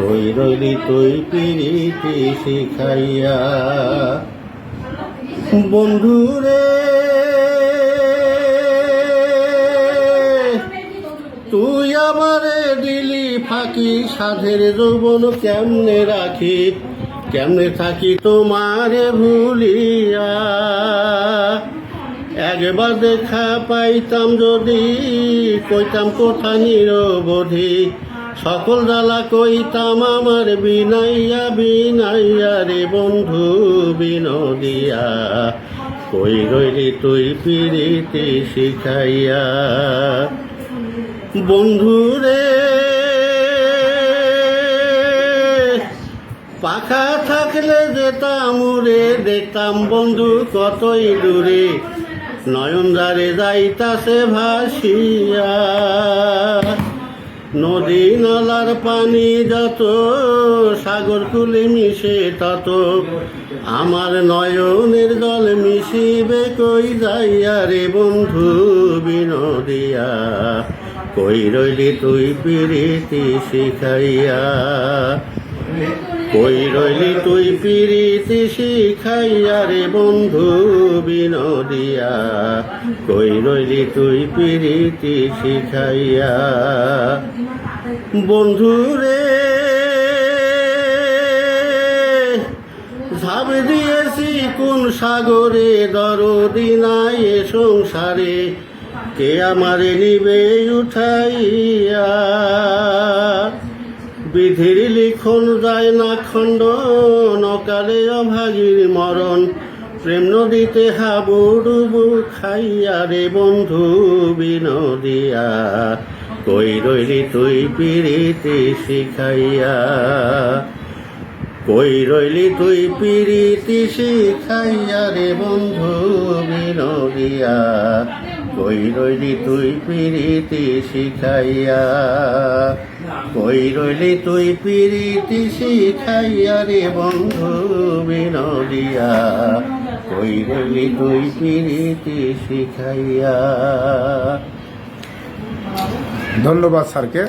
কই রইলি তুই পিরিতি শিখাইয়া? বন্ধুরে তুই আমারে দিলি ফাঁকি, সাধের যৌবন কেমনে রাখি? কেমনে থাকি তোমারে ভুলিয়া? একবার দেখা পাইতাম যদি, কইতাম কোথা নিরবধি? সকল জ্বালা কইতাম আমার বিনাইয়া বিনাইয়া রে বন্ধু বিনোদিয়া। কই রইলি তুই পিড়িতে শিখাইয়া? বন্ধু রে, পাখা থাকলে যেতাম উড়ে দেখতাম বন্ধু কতই দূরে। নয়নদারে যাইতাছে ভাসিয়া। নদী নালার পানি যত, সাগর কুলে মিশে তত। আমার নয়নের জল মিশিবে কই যাইয়া রে বন্ধু বিনোদিয়া? কই রইলি তুই পিরিতি শিখাইয়া? কই রইলি তুই পিরিতি শিখাইয়া রে বন্ধু বিনোদিয়া? কই রইলি তুই পিরিতি শিখাইয়া? বন্ধু রে, ঝাঁপ দিয়েছি কোন সাগরে, দরদি নাই সংসারে। কে আমারে নিবে উঠাইয়া? লিখন যায় না খণ্ড নকালে অভাগীর মরণ। প্রেম নদীতে হাবুডুবু খাইয়া রে বন্ধু বিনোদিয়া, কই রইলি তুই পিরিতি শিখাইয়া? কই রইলি তুই পিরিতি শিখাইয়া রে বন্ধু বিনোদিয়া কই তুই পিরিতি শিখাইয়া কই তুই পিরিতি শিখাইয়া রে বন্ধু বিনোদিয়া কই তুই পিরিতি শিখাইয়া। ধন্যবাদ স্যারকে।